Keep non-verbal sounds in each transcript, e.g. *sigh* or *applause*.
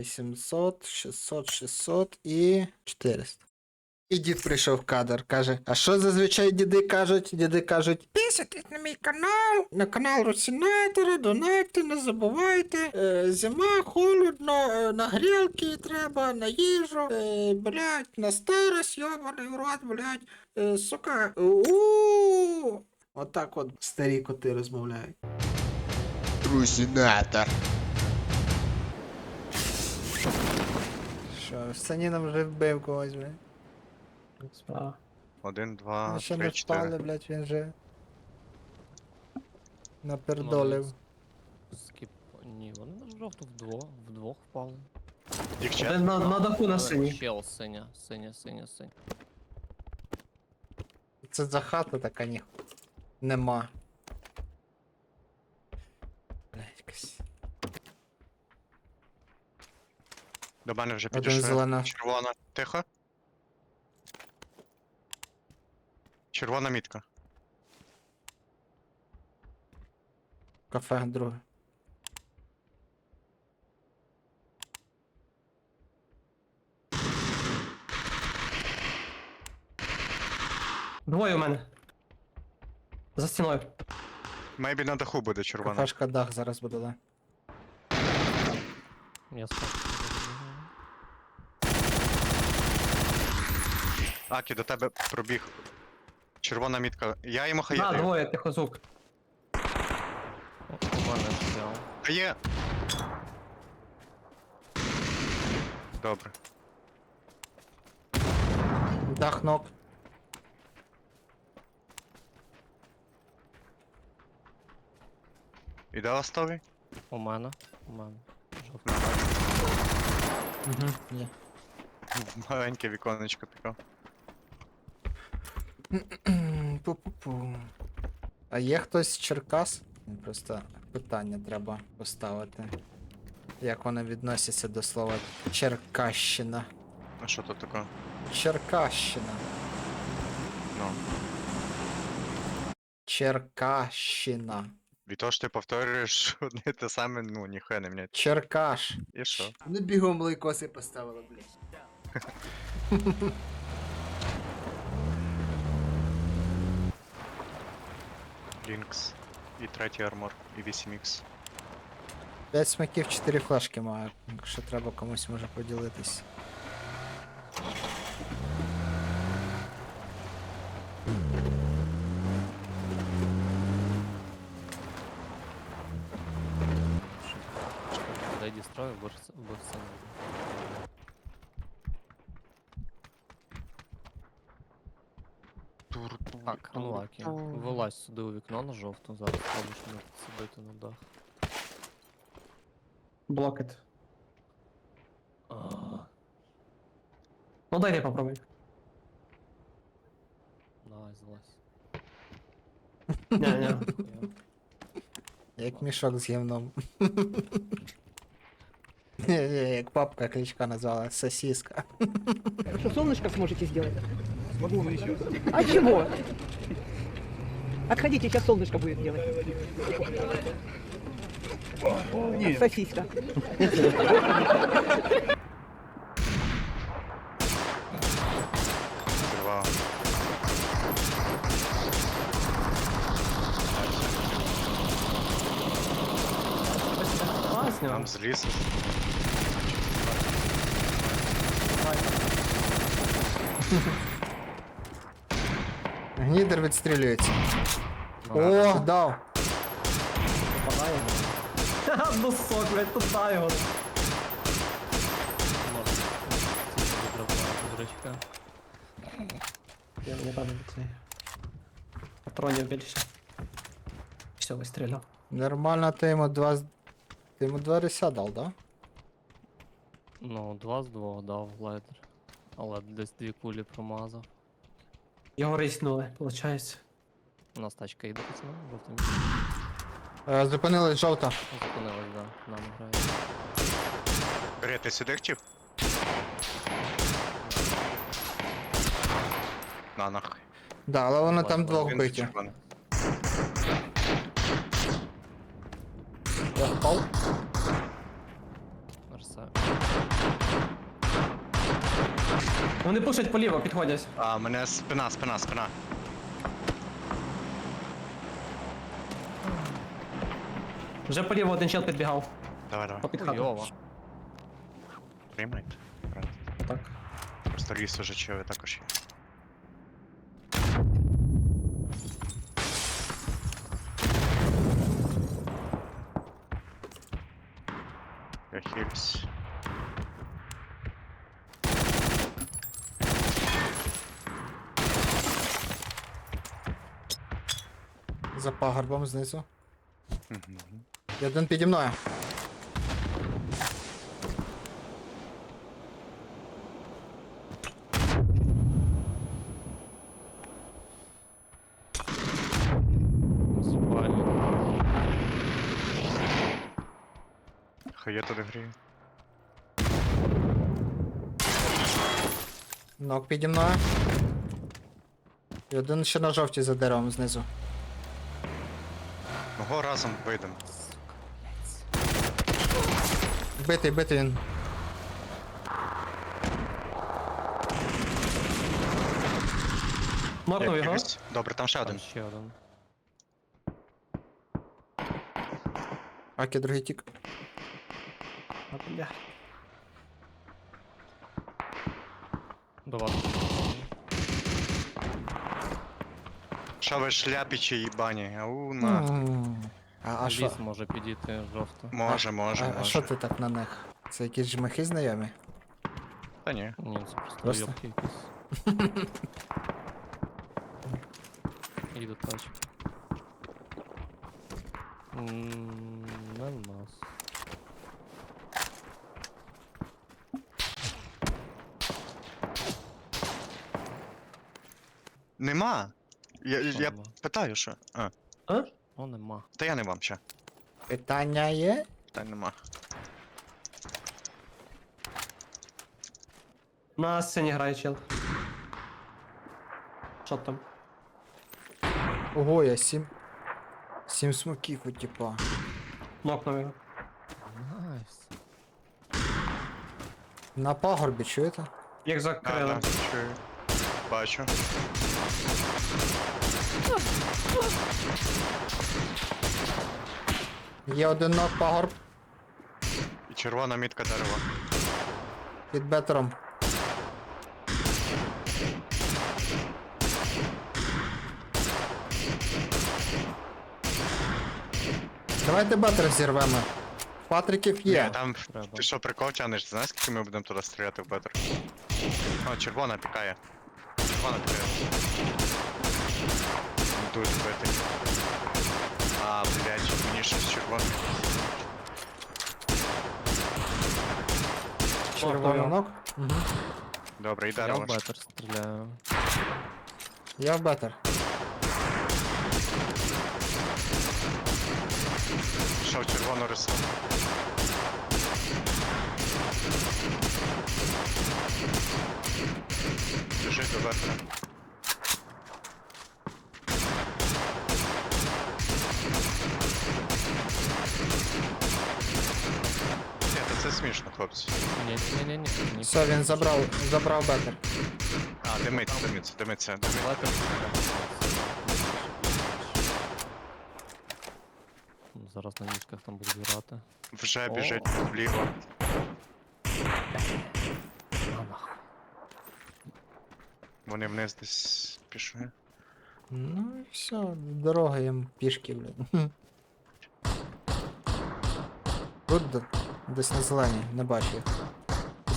800, 600, 600 і 400. І дід прийшов в кадр, каже: А що зазвичай діди кажуть? Діди кажуть, підписуйтесь на мій канал, на канал Русінатора, донайте, не забувайте. Е, зима, холодно, е, на грілки треба, на їжу, е, блядь, на старость, йобаний в рот, блядь, е, сука. у Отак от старі коти розмовляють. Русинатор. Що, Саніном вже вбив когось, блядь. Один, два, Ми ще три, не впали, чотири. блядь, він же. Напердолив. Скіп. Ні, вони на жовту вдвох, вдвох впали. Ще. Один на, на даху на синій. Чел, синя, синя, синя, синя. Це за хата така ні. Нема. Блядь, якась. До мене вже Один підійшли. зелена. Червона. Тихо. Червона мітка. Кафе друге. Двоє у мене. За стіною. Мейбі на даху буде червона. Кафешка дах зараз буде, да. Я Акі, до тебе пробіг. Червона мітка. Я йому хає. даю. двоє, тихо звук. У взяв. Хає. Добре. Дах ног. Іде ластовий? У мене. У мене. Жовтий. Угу, є. Маленьке віконечко таке. Пу-пу-пу. А є хтось з Черкас? Просто питання треба поставити. Як вони відносяться до слова Черкащина? А що тут таке? Черкащина. Ну. Черкащина. Від того, що ти повторюєш одне і те саме, ну ніхуя не міняється. Черкаш. І що? Ну бігом лайкоси поставили, блядь. *laughs* Лінкс. І третій армор, і 8х. 5 смаків, 4 флешки маю. Якщо треба комусь може поділитись. Дай дістрою, борс, борса. Так, Анлакі. Вилазь сюди у вікно на жовту, зараз спробуєш мене сидити на дах. Блокет. А, Ну дай я попробуй. Давай, злазь. Ні, ні. Я- Як мішок з гівном. Ні, ні, як папка кличка назвала сосиска. Что, солнышко сможете сделать? Могу уже еще. А чего? Отходите, сейчас солнышко будет делать. Нет. Сосиска. Там с леса. Ha ha. Гнідер відстрілюється. Ну, О, дав. Попадає. Ха, ну сок, блядь, тут дай його. Дурачка. Я мені там цей. Патронів більше. Все, вистріляв. Нормально, ти йому два. з- Ти йому два риса дав, да? Ну, два з двох дав глайдер. Але десь дві кулі промазав. Його рейснули, виходить. У нас тачка йде пацани, жовтим. Е, Зупинилась жовта. Зупинилась, да, нам грає. Ре, ти сюди хотів? На нахуй. Да, але вони Ладно, там двох Він биті. червоний. Я впав. Вони пушать поліво, підходять. А, мене спина, спина, спина. Вже поліво один чел підбігав. Давай, давай. Попід хату. Хуйово. Приймайте. Так. Просто ліс уже чує також є. Я хилюсь. За пагорбом знизу. І один піді мною. Хай я туди грію. Нок піді мною. І один ще на жовтій за деревом знизу. Ого, разом вийдемо. Битий, битий він. Морнув його. Добре, там ще Там один. ще один. Аки другий тік. А, бля. До вас. Що ви шляпічі їбані? Ау, на. М. А, а що? Ліс може підійти жовто. Може, може, А, а може. що ти так на них? Це якісь жмахи знайомі? Та ні. Ні, це просто Просто? йобки якісь. *laughs* До. М, Не в нас. Нема. Я, Що я нема? питаю, що. А, А? О, нема. та я не вам ще. Питання є? Та нема. На сцені грає чел. Що там? Ого, я сім. Сім смоків у типа. Нокнув його. Найс. На пагорбі, чуєте? Як Да, закрили. да, чую. Бачу. Є один нок пагорб І червона мітка дерева. під бетером. Давайте бетер зірвемо. Патриків є. Ні, там Треба. ти що прикол тянеш? Знаєш, скільки ми будемо туди стріляти в бетер? О, червона пікає. Червона пікає. Дують бити. А, блядь, мені щось червоне. Червоний нок. Угу. Добре, і Я дерево. в бетер стріляю. Я в бетер. Що в червону рису? Біжить до бетера. Ні, та це смішно, хлопці. Ні, ні, ні, ні. ні. Все, він забрав, забрав бетер. А, димиться, димиться, димиться, димиться. Бетер стріляю. Ну, Зараз на ніжках там буду грати. Вже О. біжить вліво. Вони вниз десь пішли. Ну і все, дорога їм пішки, блін. Тут десь на зеленій, не бачу їх.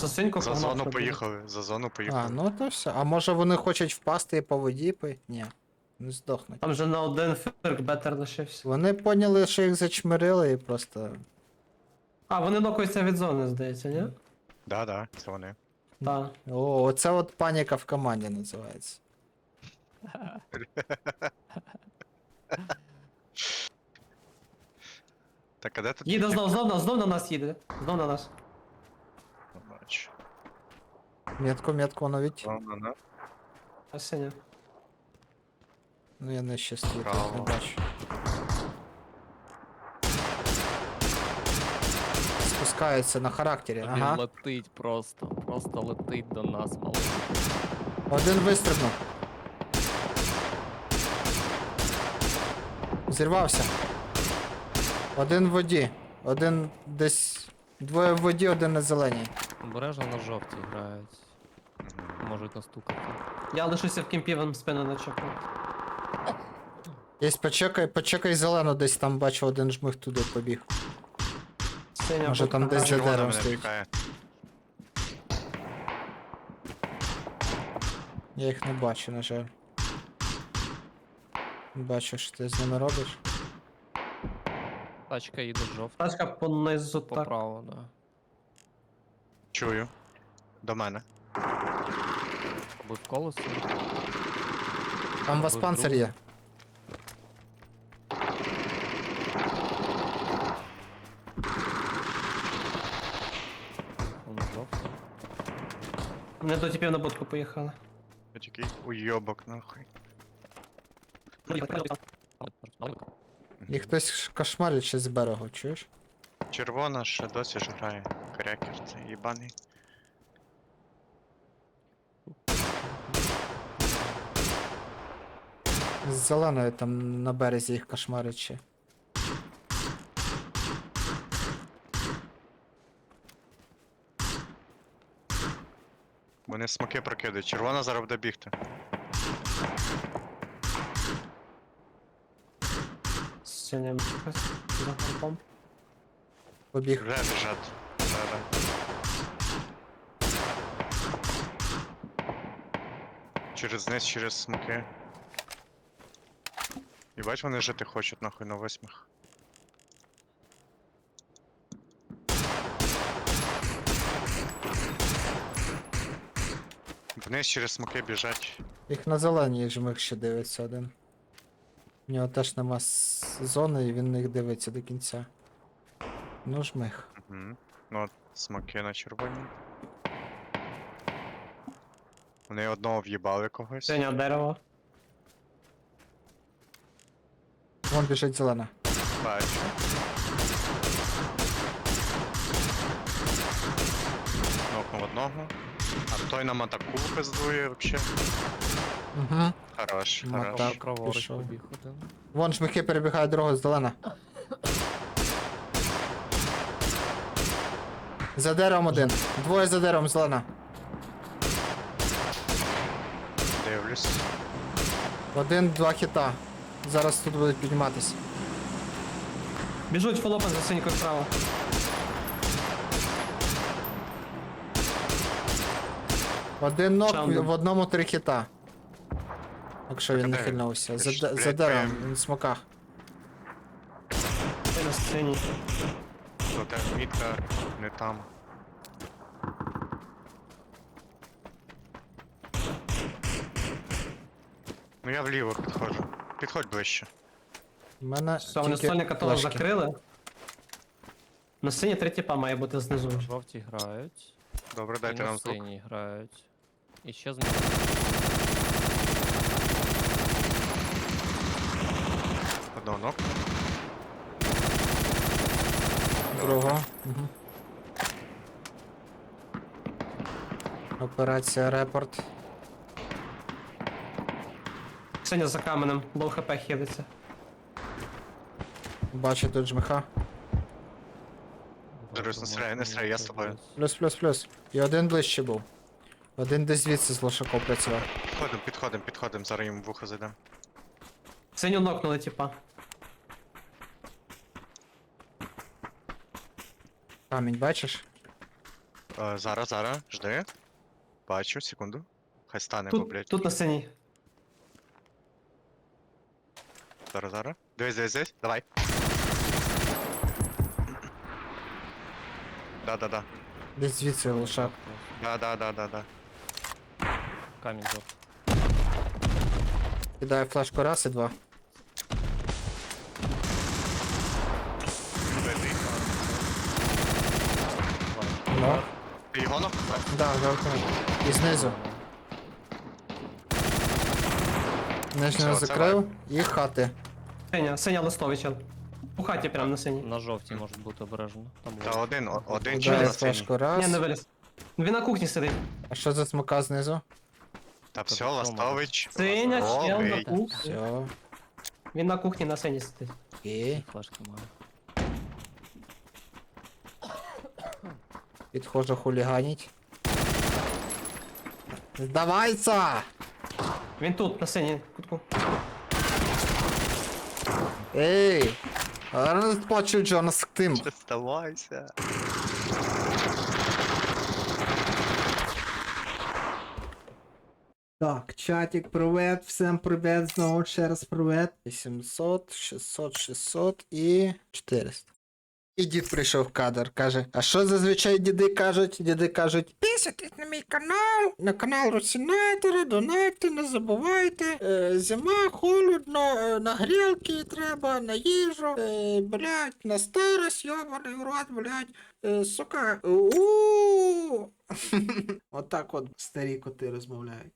За синьку За зону щоб поїхали, за зону А, поїхали. ну то все. А може вони хочуть впасти і по воді пи? Ні. Не здохнуть. Там же на один фирк бетер лишився. Вони поняли, що їх зачмирили і просто. А, вони нокаються від зони, здається, ні? Да, да, це вони. Так. О, оце от паніка в команді називається. Так, а де тут? Їде таке? знов, знов, на- знов на нас їде. Знов на нас. Не бачу. Метку, метку навіть. Ну, ну, ну. А синя. Ну я не щастю, не Браво. бачу. Спускається на характері. Він Ага. летить просто. Просто летить до нас, малий. Один вистрибнув. Зірвався. Один в воді. Один десь. Двоє в воді, один на зеленій. Обережно на жовтій грають. Можуть настукати. Я лишуся в кімпі, вам спину не чекаю. Єсть, почекай, почекай зелену, десь там бачу один жмих туди побіг. Синя Може, там десь за Червона деревом мене стоїть. пікає. Я їх не бачу, на жаль. Бачу, що ти з ними робиш. Тачка їде жовта. Тачка понизу так. Поправо, да. Чую. До мене. Бив колесо. Там у вас Ви панцир вдруг? є. Он жовтий. Не до тіпів на будку поїхали. Такий уйобок нахуй. І хтось кошмарить ще з берегу, чуєш? Червона ще досі ж грає. Крекер цей їбаний. З зеленою там на березі їх кошмарить ще. Вони смоки прокидають. Червона зараз буде бігти. Синім якось за горбом. Побіг. Вже біжать. Да-да. Через низ, через смоки. І бач, вони жити хочуть нахуй на восьмих. Вниз через смоки біжать. Їх на зеленій жмих ще дивиться один. У нього теж нема с- зони і він їх дивиться до кінця. Ну жмих. Угу. Ну, от смоки на червоній. Вони одного в'їбали когось. Синя дерево. Вон біжить зелена. Бачу. Нокнув одного. А той нам атаку пиздує вообще. Угу. Хорош, хорош. так. Праворуч пішов. побіг один. Вон жмихи перебігають дорогу зелена. За деревом один. Двоє за деревом зелена. Дивлюсь. Один, два хіта. Зараз тут будуть підніматися. Біжуть фолопен за синькою справа. Один один. в одному три хіта. Якщо він не де? хильнувся. За, де- за деревом, він в смоках. Ти на. Ну та мітка не там. Ну я вліво підходжу. Підходь ближче. У мене Все, вони тільки сольника того флешки. закрили. На сині три тіпа має бути знизу. На жовтій грають. Добре, дайте нам звук. синій грають. З Одного нок. Другого. Угу. Операція репорт. Синя за каменем, лоу хп хилиться. Бачу тут жмиха. Дивись, не стріляй, не стріляй, я з тобою. Плюс, плюс, плюс. І один ближче був. Один десь звідси з лошаком працював. Підходим, підходим, підходим, зараз їм в вухо зайдемо. Синю нокнули тіпа. Камінь, бачиш? Е, зараз, зараз, жди. Бачу, секунду. Хай стане, бо, Тут, блядь. тут на синій. Зараз, зараз. Дивись, дивись, дивись. Давай. Да-да-да. Десь звідси лошак. Да-да-да-да-да. Камінь жовтий. Кидає флешку раз і два. Ну, Ти його нок? да, жовтий. І знизу. Нижнього Все, це закрив і хати. Синя, синя листовий. У хаті прям на синій. На жовтій може бути обережно. Там Та один, о- один Ударив через синій. флешку Ні, раз. не виліз. Він на кухні сидить. А що за смока знизу? Та все, що, Ластович. Синя, чел на кухні. Все. Він на кухні на синій сидить. Окей. Флешки маю. Підходжу хуліганить. Здавайся! Він тут, на синій кутку. Ей! Розпочу Джонас з тим. Оставайся. Так, чатик, привет, всім привет, знову ще раз привет. 800, 600, 600 і 400. І дід прийшов в кадр, каже, а що зазвичай діди кажуть? Діди кажуть, підписуйтесь на мій канал, на канал Русінатора, донайте, не забувайте. Е, зима, холодно, е, на грілки треба, на їжу, е, блядь, на старость, йобаний в рот, блядь, е, сука, у *laughs* Отак от старі коти розмовляють.